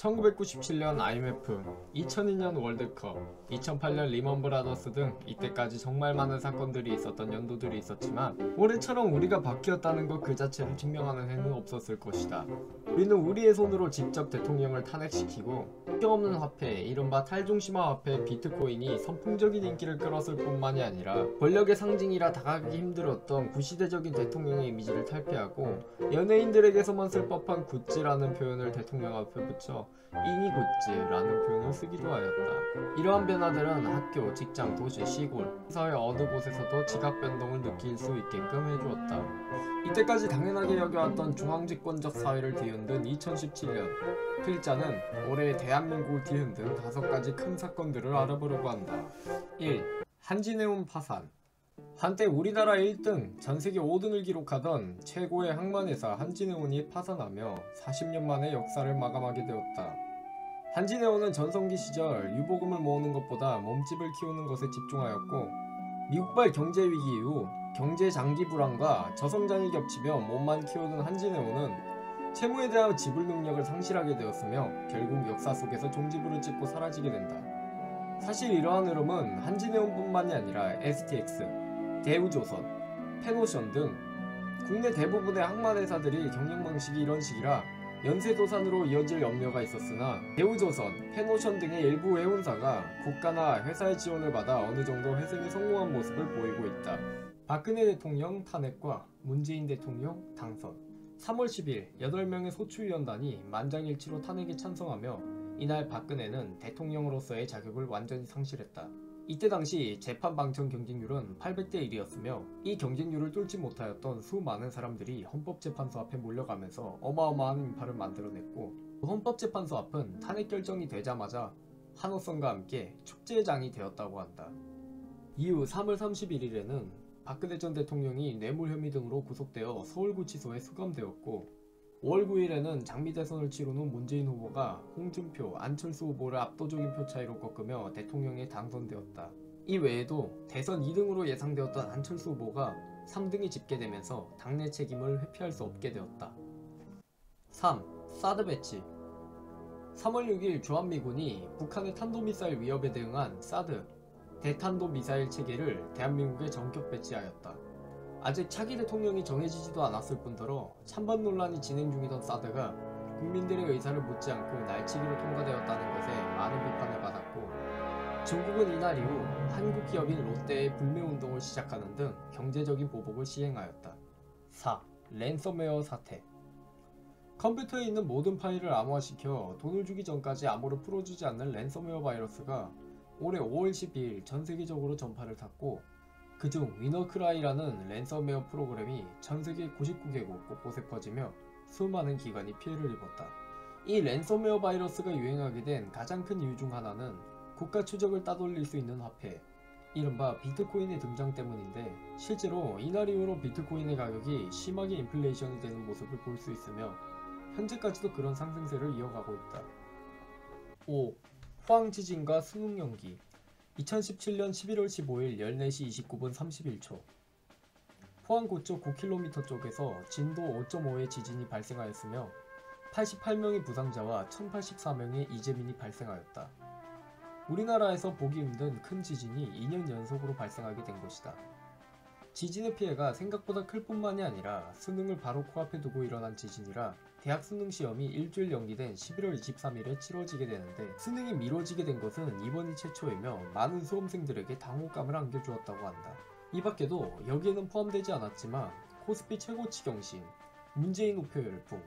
1997년 IMF, 2002년 월드컵, 2008년 리먼 브라더스 등 이때까지 정말 많은 사건들이 있었던 연도들이 있었지만 올해처럼 우리가 바뀌었다는 것 그 자체를 증명하는 해는 없었을 것이다. 우리는 우리의 손으로 직접 대통령을 탄핵시키고 없는 화폐, 이른바 탈중심화 화폐 비트코인이 선풍적인 인기를 끌었을 뿐만이 아니라 권력의 상징이라 다가가기 힘들었던 구시대적인 대통령의 이미지를 탈피하고 연예인들에게서만 쓸 법한 굿즈라는 표현을 대통령 앞에 붙여 이니 굿즈라는 표현을 쓰기도 하였다. 이러한 변화들은 학교, 직장, 도시, 시골, 사회 어느 곳에서도 지각 변동을 느낄 수 있게끔 해주었다. 이때까지 당연하게 여겨왔던 중앙집권적 사회를 뒤흔든 2017년 필자는 올해 대한민국을 뒤흔든 다섯 가지 큰 사건들을 알아보려고 한다. 1. 한진해운 파산 한때 우리나라 1등, 전세계 5등을 기록하던 최고의 항만회사 한진해운이 파산하며 40년 만에 역사를 마감하게 되었다. 한진해운은 전성기 시절 유보금을 모으는 것보다 몸집을 키우는 것에 집중하였고 미국발 경제 위기 이후 경제 장기 불황과 저성장이 겹치며 몸만 키우는 한진해운은 채무에 대한 지불 능력을 상실하게 되었으며 결국 역사 속에서 종지부를 찍고 사라지게 된다. 사실 이러한 흐름은 한진해운뿐만이 아니라 STX, 대우조선, 페노션 등 국내 대부분의 항만회사들이 경영 방식이 이런 식이라 연쇄도산으로 이어질 염려가 있었으나 대우조선, 페노션 등의 일부 해운사가 국가나 회사의 지원을 받아 어느 정도 회생에 성공한 모습을 보이고 있다. 박근혜 대통령 탄핵과 문재인 대통령 당선 3월 10일 8명의 소추위원단이 만장일치로 탄핵에 찬성하며 이날 박근혜는 대통령으로서의 자격을 완전히 상실했다. 이때 당시 재판 방청 경쟁률은 800대 1이었으며 이 경쟁률을 뚫지 못하였던 수많은 사람들이 헌법재판소 앞에 몰려가면서 어마어마한 인파를 만들어냈고 헌법재판소 앞은 탄핵 결정이 되자마자 한호성과 함께 축제의 장이 되었다고 한다. 이후 3월 31일에는 박근혜 전 대통령이 뇌물 혐의 등으로 구속되어 서울구치소에 수감되었고 5월 9일에는 장미 대선을 후 문재인 후보가 홍준표, 안철수 후보를 압도적인 표 차이로 꺾으며 대통령에 당선되었다. 이 외에도 대선 2등으로 예상되었던 안철수 후보가 3등이 집계되면서 당내 책임을 회피할 수 없게 되었다. 3. 사드 배치 3월 6일 주한미군이 북한의 탄도미사일 위협에 대응한 사드 대탄도 미사일 체계를 대한민국에 전격 배치하였다. 아직 차기 대통령이 정해지지도 않았을 뿐더러 찬반 논란이 진행 중이던 사드가 국민들의 의사를 묻지 않고 날치기로 통과되었다는 것에 많은 비판을 받았고 중국은 이날 이후 한국 기업인 롯데의 불매운동을 시작하는 등 경제적인 보복을 시행하였다. 4. 랜섬웨어 사태 컴퓨터에 있는 모든 파일을 암호화시켜 돈을 주기 전까지 암호를 풀어주지 않는 랜섬웨어 바이러스가 올해 5월 12일 전 세계적으로 전파를 탔고 그중 위너크라이라는 랜섬웨어 프로그램이 전 세계 99개국 곳곳에 퍼지며 수많은 기관이 피해를 입었다. 이 랜섬웨어 바이러스가 유행하게 된 가장 큰 이유 중 하나는 국가 추적을 따돌릴 수 있는 화폐, 이른바 비트코인의 등장 때문인데 실제로 이날 이후로 비트코인의 가격이 심하게 인플레이션이 되는 모습을 볼 수 있으며 현재까지도 그런 상승세를 이어가고 있다. 5. 포항 지진과 수능 연기 2017년 11월 15일 14시 29분 31초 포항 고쪽 9km 쪽에서 진도 5.5의 지진이 발생하였으며 88명의 부상자와 1084명의 이재민이 발생하였다. 우리나라에서 보기 힘든 큰 지진이 2년 연속으로 발생하게 된 것이다. 지진의 피해가 생각보다 클 뿐만이 아니라 수능을 바로 코앞에 두고 일어난 지진이라 대학 수능 시험이 일주일 연기된 11월 23일에 치러지게 되는데 수능이 미뤄지게 된 것은 이번이 최초이며 많은 수험생들에게 당혹감을 안겨주었다고 한다. 이 밖에도 여기에는 포함되지 않았지만 코스피 최고치 경신, 문재인 우표 열풍,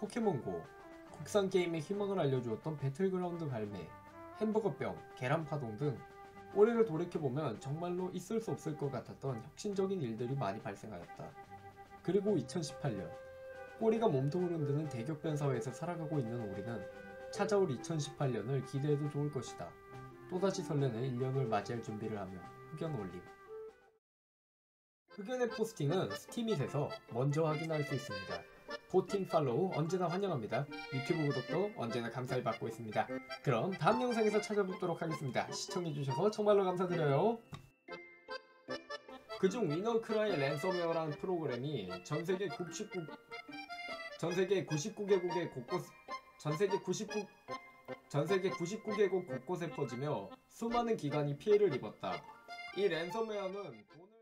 포켓몬고, 국산 게임의 희망을 알려주었던 배틀그라운드 발매, 햄버거병, 계란파동 등 올해를 돌이켜보면 정말로 있을 수 없을 것 같았던 혁신적인 일들이 많이 발생하였다. 그리고 2018년 꼬리가 몸통을 흔드는 대격변 사회에서 살아가고 있는 우리는 찾아올 2018년을 기대해도 좋을 것이다. 또다시 설레는 1년을 맞이할 준비를 하며 흑연 올림. 흑연의 포스팅은 스티밋에서 먼저 확인할 수 있습니다. 보팅 팔로우 언제나 환영합니다. 유튜브 구독도 언제나 감사히 받고 있습니다. 그럼 다음 영상에서 찾아뵙도록 하겠습니다. 시청해주셔서 정말로 감사드려요. 그중 위너크라이 랜섬웨어라는 프로그램이 전세계 99 전세계 99개국의 곳곳 전 세계 99 전 세계 99개국 곳곳에 퍼지며 수많은 기관이 피해를 입었다. 이 랜섬웨어는 돈을